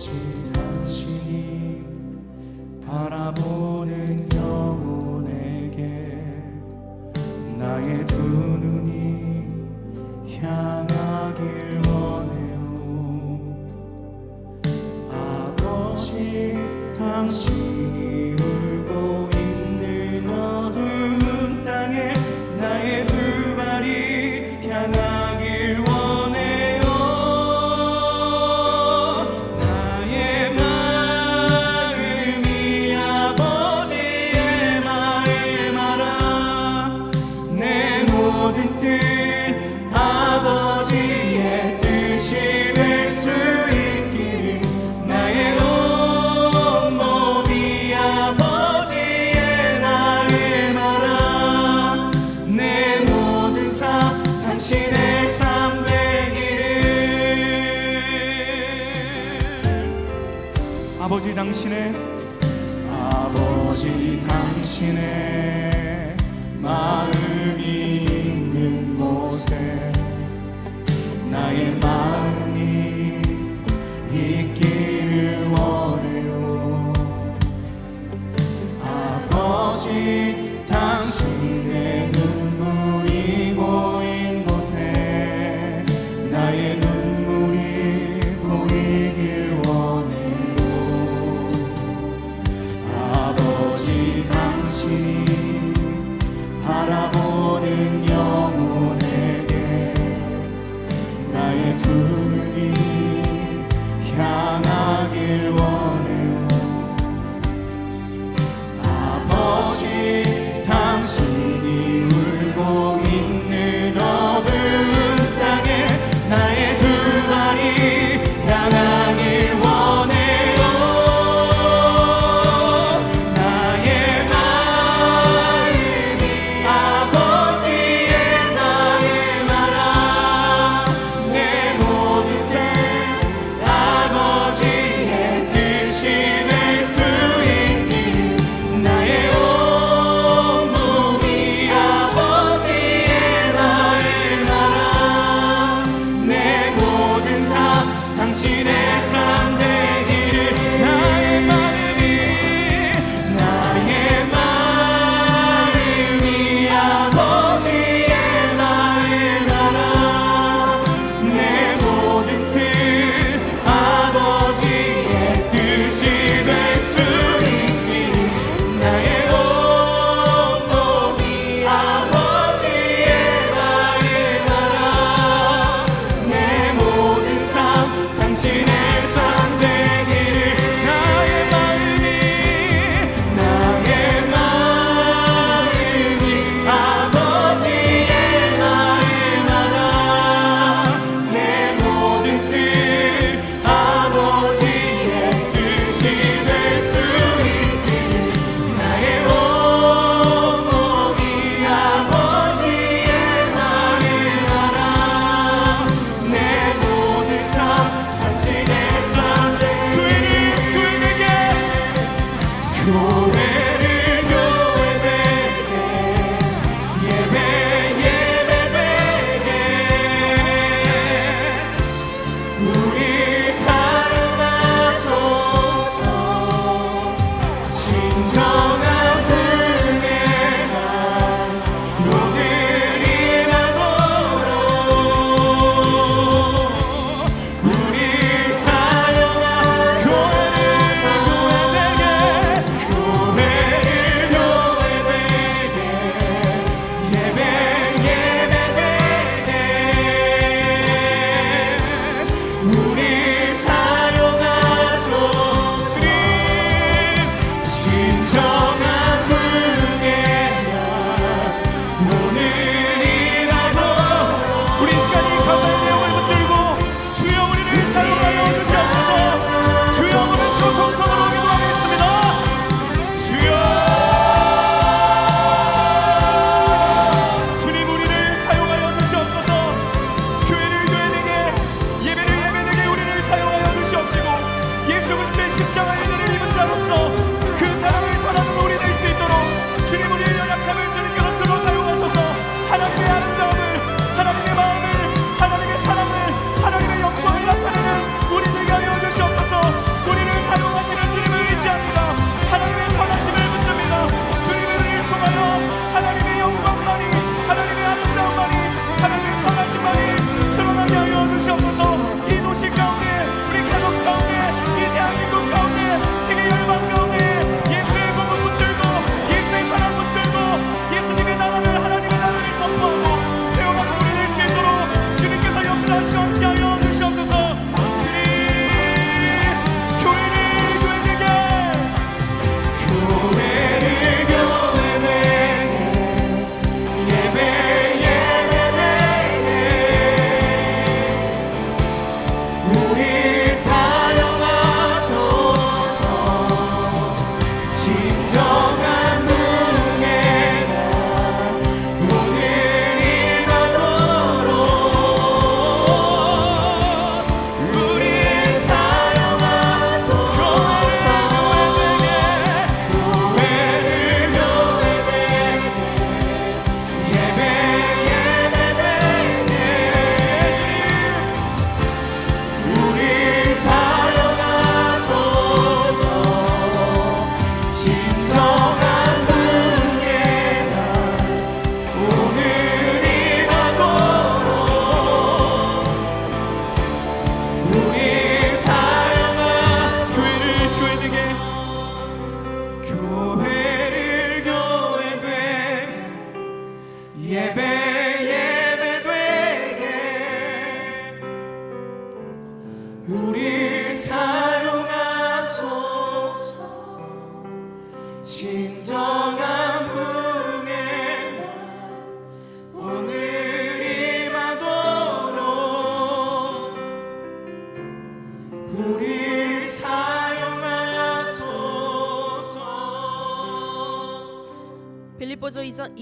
오직 당신이 바라보 아버지 당신의 아버지 당신의 마음이 있는 곳에 나의 예배 예배 되게. 우리 사용하소서. 진정한 분의 오늘이 마도록. 우리 사용하소서. 빌립보서 2장